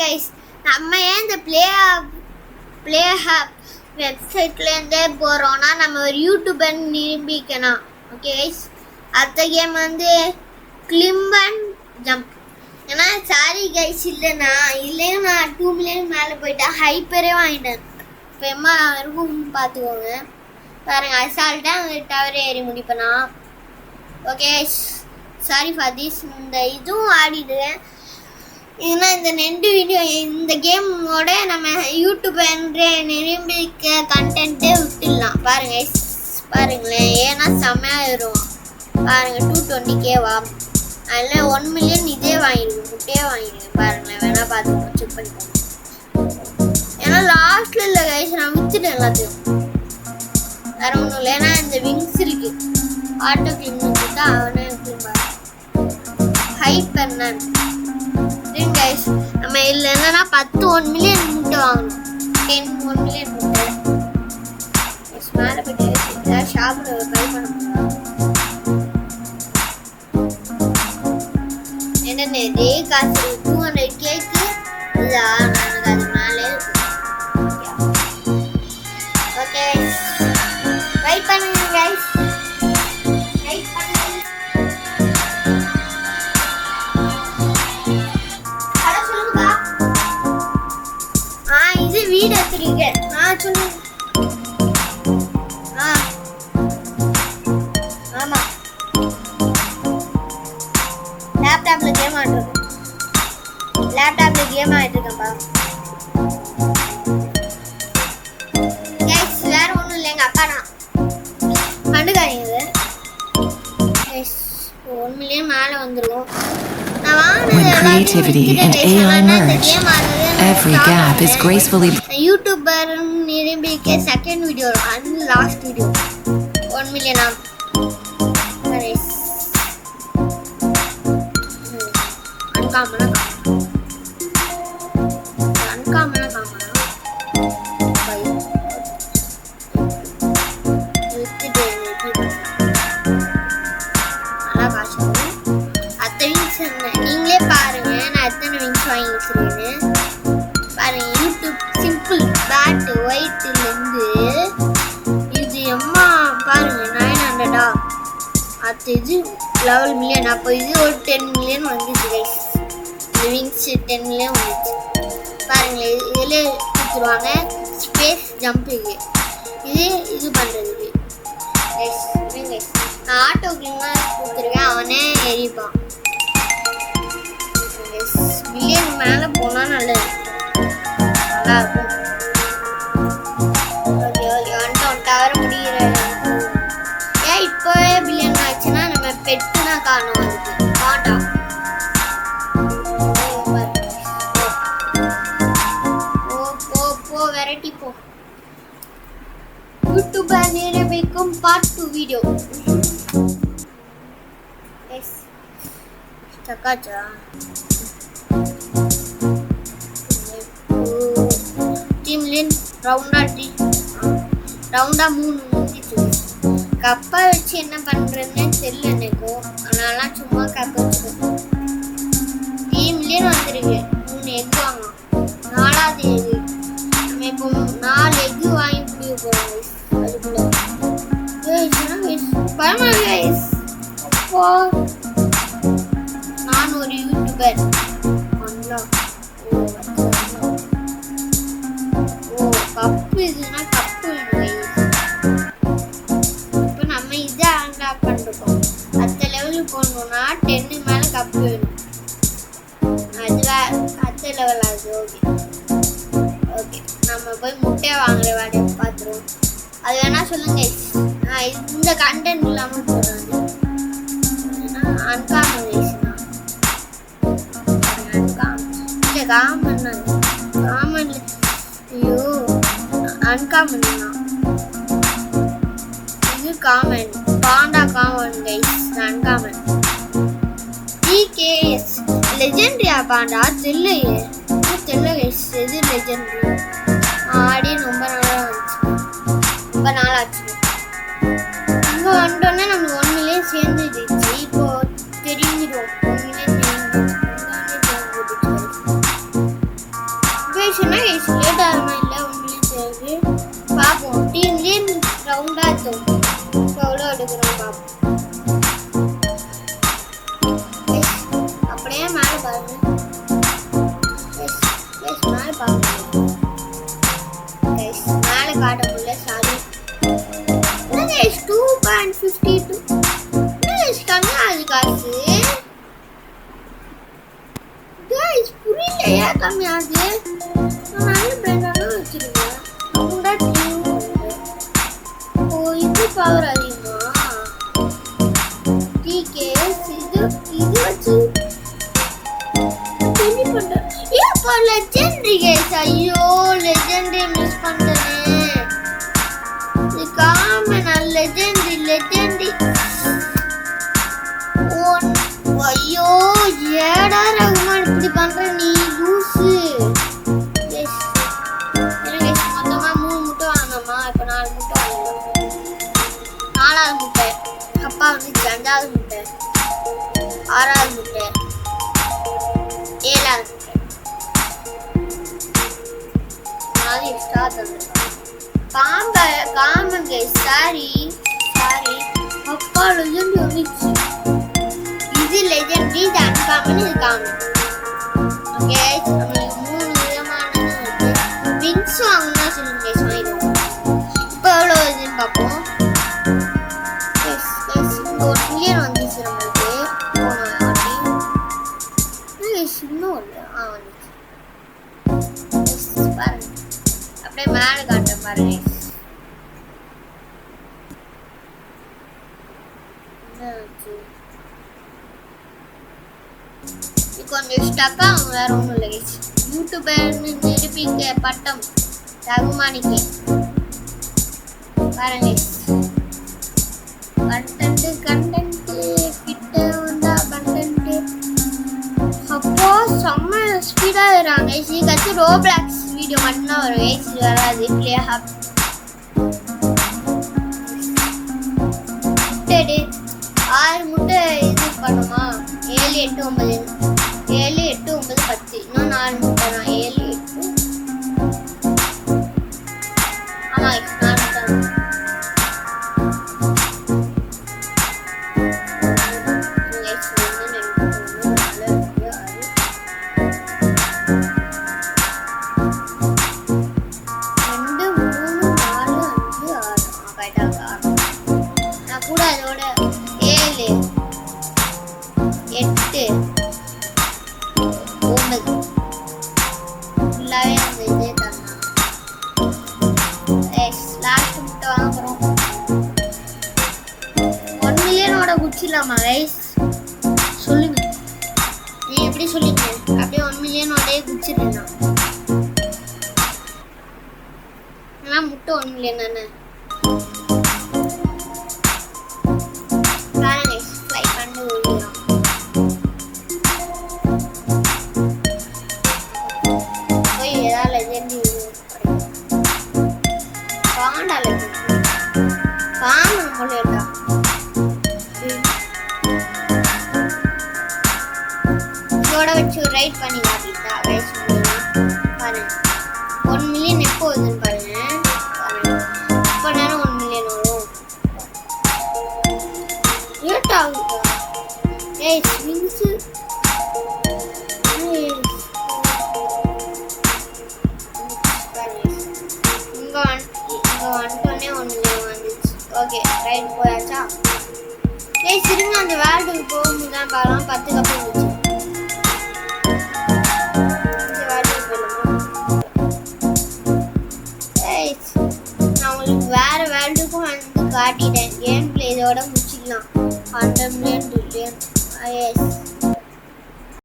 Guys நம்ம ஏன் இந்த ப்ளே ப்ளே ஹப் வெப்சைட்லேருந்தே போகிறோன்னா நம்ம ஒரு யூடியூபர் நிரூபிக்கணும் ஓகே கைஸ் அடுத்த கேம் வந்து கிளிம்பன் ஜம்ப் ஏன்னா சாரி கைஸ் இல்லைண்ணா இல்லைன்னா நான் டூ மில்லியன் மேலே போயிட்டா ஹைப்பரே வாங்கிட்டேன். இப்போ எம்மா இருக்கும் பார்த்துக்கோங்க பாருங்க அசால்ட்டாக அங்கே டவர் ஏறி முடிப்பேனா? ஓகே சாரி ஃபார் திஸ் இந்த இதுவும் ஆடிடுவேன். இதுனா இந்த நெண்டு வீடியோ இந்த கேமோட நம்ம யூடியூப் என்று நிரூபிக்க கண்டென்ட்டே விட்டுடலாம். பாருங்க பாருங்களேன் ஏன்னா செம்மையாயிரும் பாருங்கள் டூ டுவெண்ட்டி கேவா அதில் ஒன் மில்லியன் இதே வாங்கிடுங்க முட்டையே வாங்கிடுங்க. பாருங்களேன் வேணால் பார்த்துக்கோங்க செக் பண்ணிக்கோங்க. ஏன்னா லாஸ்ட்டில் இல்லை கைஸ் நான் வித்துட்டேன் எல்லாத்தையும். வேறு ஒன்றும் இல்லை. ஏன்னா இந்த விங்ஸ் இருக்குது ஆட்டோ கிளீன் தான் அவனே ஹைப்பர் நான் கைஸ் நம்ம இதில் என்னன்னா பத்து ஒன் மில்லியன் முட்டை வாங்கணும். டென் ஒன் மில்லியன் முட்டை. மேலே போயிட்டு ஏதாவது ஷாப்பில் ட்ரை பண்ண என்ன நிறைய காசு டூ ஹண்ட்ரட் கேக்கு இல்லை எடுத்துறீங்க ஆ சொல்லுங்க. ஆ. ஆமா. லேப்டாப்ல கேம் ஆடுறது லேப்டாப்ல கேம் ஆடிட்டு இருக்கேன்ப்பா கைஸ் வேற ஒண்ணும் இல்லை எங்க அப்பா தான் கண்டுக்காதீங்க இது. கைஸ் ஒன் மில்லியன் மேலே வந்துடும் நான் வாங்கினது எல்லாத்தையும். AI ஆனா இந்த game ஆடுறது. Every stop gap is ஆகுது. gracefully யூடியூபர் நிரூபிக்க second video and last video one millionaire அன்காமனா அன்காமனா லெவல் மில்லியன் அப்போ இது ஒரு டென் மில்லியன் வந்துச்சு கைஸ் இந்த விங்ஸ் டென் மில்லியன் வந்துச்சு. பாருங்களேன் இதில் கொடுத்துருவாங்க ஸ்பேஸ் ஜம்பிங்கு இது இது பண்ணுறது பண்ணுறதுக்கு கைஸ் கைஸ் நான் ஆட்டோ கிளீனாக கொடுத்துருக்கேன் அவனே எரிப்பான். நிரூபிக்கும் பார்ட் டூ வீடியோ எஸ் சக்காச்சா டீம்லேயும் ரவுண்டாக டீ ரவுண்டாக மூணு முடிச்சு கப்பை வச்சு என்ன பண்ணுறதுன்னு தெரியல எனக்கும் அதனால சும்மா கப்பை வச்சுக்கோ டீம்லேயும் வந்துருக்கு மூணு எக் வாங்கலாம் நாலாவது எக் நம்ம இப்போ நாலு எக் வாங்கி பிடிக்க போகிறோம் அதுக்குள்ள. அப்போ நான் ஒரு யூடியூபர் பண்ணலாம் ஓ கப்பு இதுனா கப்பு இப்போ நம்ம இதை அன்லாக் பண்ணிருக்கோம். அடுத்த லெவலுக்கு போகணும்னா டென்னு மேலே கப்பு வேணும். அது வே- அடுத்த லெவல் அது ஓகே ஓகே நம்ம போய் முட்டையை வாங்குற வேலையை பார்த்துருவோம். அது வேணா சொல்லுங்க. நான் இந்த கண்டென்ட் இல்லாமல் போடுறேன் அன்காமன் இல்ல காமன் காமன் ஐயோ அன்காமன் இது common panda common guys uncommon TKS லெஜெண்ட்ரியா பாண்டா தெரியலையே தெரியல கைஸ் எது லெஜெண்ட்ரி ஆடி ரொம்ப நாளாக வந்துச்சு ரொம்ப நாளாச்சு இங்கே வந்துட்டோன்னே நம்ம ஒன் மில்லியன் சேதாரமாக இல்லை உங்களுக்கு பார்ப்போம் டீம்லேயும் ரவுண்டாக இருக்கும் எவ்வளோ எடுக்கிறோம் பார்ப்போம் அப்படியே மேலே பாருங்க. மேலே பார்க்கணும் மேலே டூ பாயிண்ட் ஃபிஃப்டி டூ கம்மியாகுது நான் நல்ல பிராண்டாக வச்சிருக்கேன். கூட ஓ இது பவர் அதிகமா? டிகேஎஸ் இது இது வச்சு என்ன பண்றேன். ஏன் இப்போ லெஜெண்டரி கேஸ் ஐயோ லெஜெண்டரி மிஸ் பண்ணிட்டேனே இது காமன் லெஜெண்டரி லெஜெண்டரி ஐயோ ஏடா ரகுமான் இப்படி பண்ற நீ? காம்ப காமன் கைஸ் சாரி சாரி அப்பா லெஜெண்ட் வந்துச்சு இது லெஜெண்ட் இது அன்காமன் இது காமன். அப்படியே மேலே ஆச்சு? இது கொஞ்சம் ஸ்டக்கா அவங்க வேற ஒன்றும் இல்லை guys. யூடியூபர்னு நிரூபிக்க பட்டம் ரகுமானிக்கு பாருங்க guys. கண்டென்ட் கண்டென்ட் கிட்ட வந்தா கண்டென்ட் அப்போ செம்ம ஸ்பீடா வராங்க இதுக்கடுத்து ரோப்ளாக்ஸ் வீடியோ மட்டும்தான் வரும் ஏஜ் வராது பிளே ஹாப் முட்டை ஆறு முட்டை இது பண்ணுமா? ஏழு எட்டு ஒன்பது. ஏழு எட்டு ஒன்பது பத்து. இன்னும் நாலு முட்டை தான். ஏழு ஒன்பது. ஃபுல்லாவே அந்த இதே தந்தான். Yes, last முட்டை ஒன் மில்லியனோட குச்சிடலாமா கைஸ் சொல்லுங்க. நீ எப்படி சொல்லிங்க அப்படியே ஒன் மில்லியனோடய குச்சிடுறேன் நான் ஆனால் முட்டை ஒன் மில்லியன் தானே? ரைட் பண்ணி காட்டிட்டா ரைட் பாருங்க ஒன் மில்லியன் எப்போ வருதுன்னு பாருங்க இப்போ நேரம் ஒன் மில்லியன் வரும். லேட் ஆகுதா? ஏய் ஸ்விங்ஸு வந்துட்டோன்னே ஒன்று ஓகே ரைட் போயாச்சா? ஏய் திரும்ப அந்த வேர்ல்டுக்கு போகும்போது தான் பார்க்கலாம் பத்து கப்பு காட்டிட்டேன் கேம் பிளே இதோட